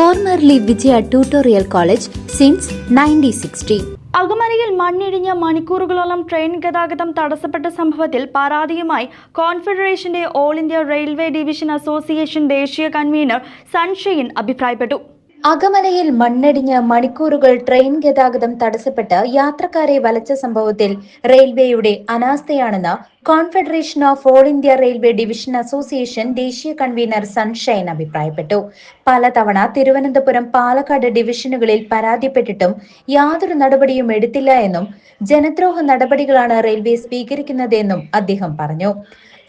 Formerly Vijaya tutorial college since nineteen sixty അകമലയിൽ മണ്ണിടിഞ്ഞ മണിക്കൂറുകളോളം train ഗതാഗതം തടസ്സപ്പെട്ട സംഭവത്തിൽ പരാതിയുമായി കോൺഫെഡറേഷന്റെ all India railway division association ദേശീയ കൺവീനർ സൺഷെയിൻ അഭിപ്രായപ്പെട്ടു. അകമലയിൽ മണ്ണിടിഞ്ഞ് മണിക്കൂറുകൾ ട്രെയിൻ ഗതാഗതം തടസ്സപ്പെട്ട് യാത്രക്കാരെ വലച്ച സംഭവത്തിൽ റെയിൽവേയുടെ അനാസ്ഥയാണെന്ന് confederation of all India railway division association ദേശീയ കൺവീനർ സൺഷൈൻ അഭിപ്രായപ്പെട്ടു. പലതവണ തിരുവനന്തപുരം പാലക്കാട് ഡിവിഷനുകളിൽ പരാതിപ്പെട്ടിട്ടും യാതൊരു നടപടിയും എടുത്തില്ല എന്നും ജനദ്രോഹ നടപടികളാണ് റെയിൽവേ സ്വീകരിക്കുന്നതെന്നും അദ്ദേഹം പറഞ്ഞു.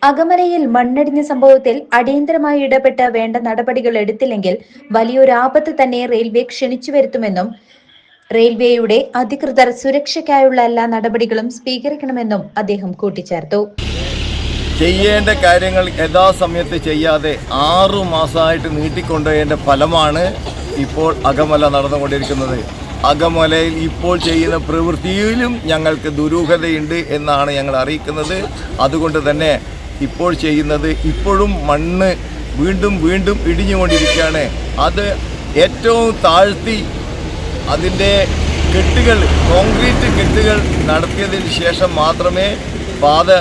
അകമലയിൽ മണ്ണടിഞ്ഞ സംഭവത്തിൽ അടിയന്തരമായി ഇടപെട്ട് വേണ്ട നടപടികൾ എടുത്തില്ലെങ്കിൽ വലിയൊരു ആപത്ത് തന്നെ റെയിൽവേ ക്ഷണിച്ചു വരുത്തുമെന്നും റെയിൽവേയുടെ അധികൃതർ സുരക്ഷയ്ക്കായുള്ള എല്ലാ നടപടികളും സ്വീകരിക്കണമെന്നും അദ്ദേഹം കൂട്ടിച്ചേർത്തു. ചെയ്യേണ്ട കാര്യങ്ങൾ യഥാസമയത്ത് ചെയ്യാതെ ആറു മാസമായിട്ട് നീട്ടിക്കൊണ്ടുപോയതിന്റെ ഫലമാണ് ഇപ്പോൾ അകമല നടന്നുകൊണ്ടിരിക്കുന്നത്. അകമലയിൽ ഇപ്പോൾ ചെയ്യുന്ന പ്രവൃത്തിയിലും ഞങ്ങൾക്ക് ദുരൂഹതയുണ്ട് എന്നാണ് ഞങ്ങൾ അറിയിക്കുന്നത്. അതുകൊണ്ട് തന്നെ ഇപ്പോൾ ചെയ്യുന്നത് ഇപ്പോഴും മണ്ണ് വീണ്ടും വീണ്ടും ഇടിഞ്ഞുകൊണ്ടിരിക്കുകയാണ്. അത് ഏറ്റവും താഴ്ത്തി അതിന്റെ കെട്ടുകൾ കോൺക്രീറ്റ് കെട്ടുകൾ നടത്തിയതിന് ശേഷം മാത്രമേ പാത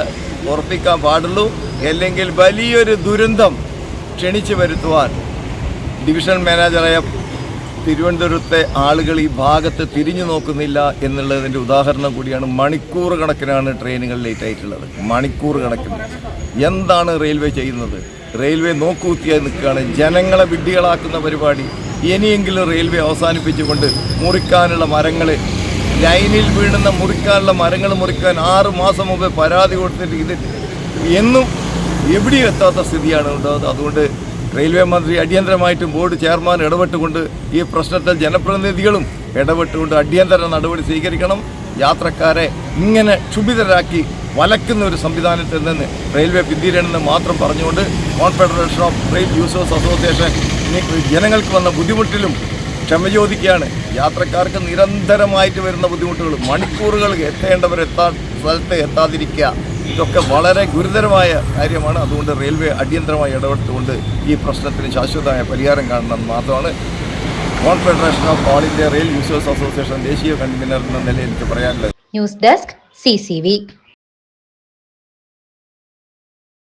ഉറപ്പിക്കാൻ പാടുള്ളൂ. അല്ലെങ്കിൽ വലിയൊരു ദുരന്തം ക്ഷണിച്ചു വരുത്തുവാൻ ഡിവിഷൻ മാനേജറായ തിരുവനന്തപുരത്തെ ആളുകൾ ഈ ഭാഗത്ത് തിരിഞ്ഞു നോക്കുന്നില്ല എന്നുള്ളതിന്റെ ഉദാഹരണം കൂടിയാണ് മണിക്കൂർ കണക്കിനാണ് ട്രെയിനുകൾ ലേറ്റ് ആയിട്ടുള്ളത് മണിക്കൂർ കണക്കിന്. എന്താണ് റെയിൽവേ ചെയ്യുന്നത്? റെയിൽവേ നോക്കൂത്തിയായി നിൽക്കുകയാണ്. ജനങ്ങളെ വിഡ്ഢികളാക്കുന്ന പരിപാടി. ഇനിയെങ്കിലും റെയിൽവേ അവസാനിപ്പിച്ചുകൊണ്ട് മുറിക്കാനുള്ള മരങ്ങൾ ലൈനിൽ വീഴുന്ന മുറിക്കാനുള്ള മരങ്ങൾ മുറിക്കാൻ ആറ് മാസം മുമ്പേ പരാതി കൊടുത്തിട്ട് ഇത് എന്നും എവിടെയും എത്താത്ത സ്ഥിതിയാണ് ഉണ്ടാകുന്നത് അതുകൊണ്ട് റെയിൽവേ മന്ത്രി അടിയന്തരമായിട്ടും ബോർഡ് ചെയർമാൻ ഇടപെട്ടുകൊണ്ട് ഈ പ്രശ്നത്തിൽ ജനപ്രതിനിധികളും ഇടപെട്ടുകൊണ്ട് അടിയന്തര നടപടി സ്വീകരിക്കണം. യാത്രക്കാരെ ഇങ്ങനെ ക്ഷുഭിതരാക്കി വലക്കുന്ന ഒരു സംവിധാനത്തിൽ നിന്ന് റെയിൽവേ പിന്തിരണമെന്ന് മാത്രം പറഞ്ഞുകൊണ്ട് confederation of rail users association ജനങ്ങൾക്ക് വന്ന ബുദ്ധിമുട്ടിലും ക്ഷമ ചോദിക്കുകയാണ്. യാത്രക്കാർക്ക് നിരന്തരമായിട്ട് വരുന്ന ബുദ്ധിമുട്ടുകൾ മണിക്കൂറുകൾ എത്തേണ്ടവരെത്താ സ്ഥലത്ത് എത്താതിരിക്കുക. ഇതൊക്കെ വളരെ ഗുരുതരമായ കാര്യമാണ്. അതുകൊണ്ട് റെയിൽവേ അടിയന്തരമായി ഇടപെട്ടുകൊണ്ട് ഈ പ്രശ്നത്തിന് ശാശ്വതമായ പരിഹാരം കാണണമെന്ന് മാത്രമാണ്. Confederation of all India rail users association ദേശീയ കൺവീനർ എന്ന നിലയിൽ എനിക്ക് പറയാനുള്ളത്. News desk C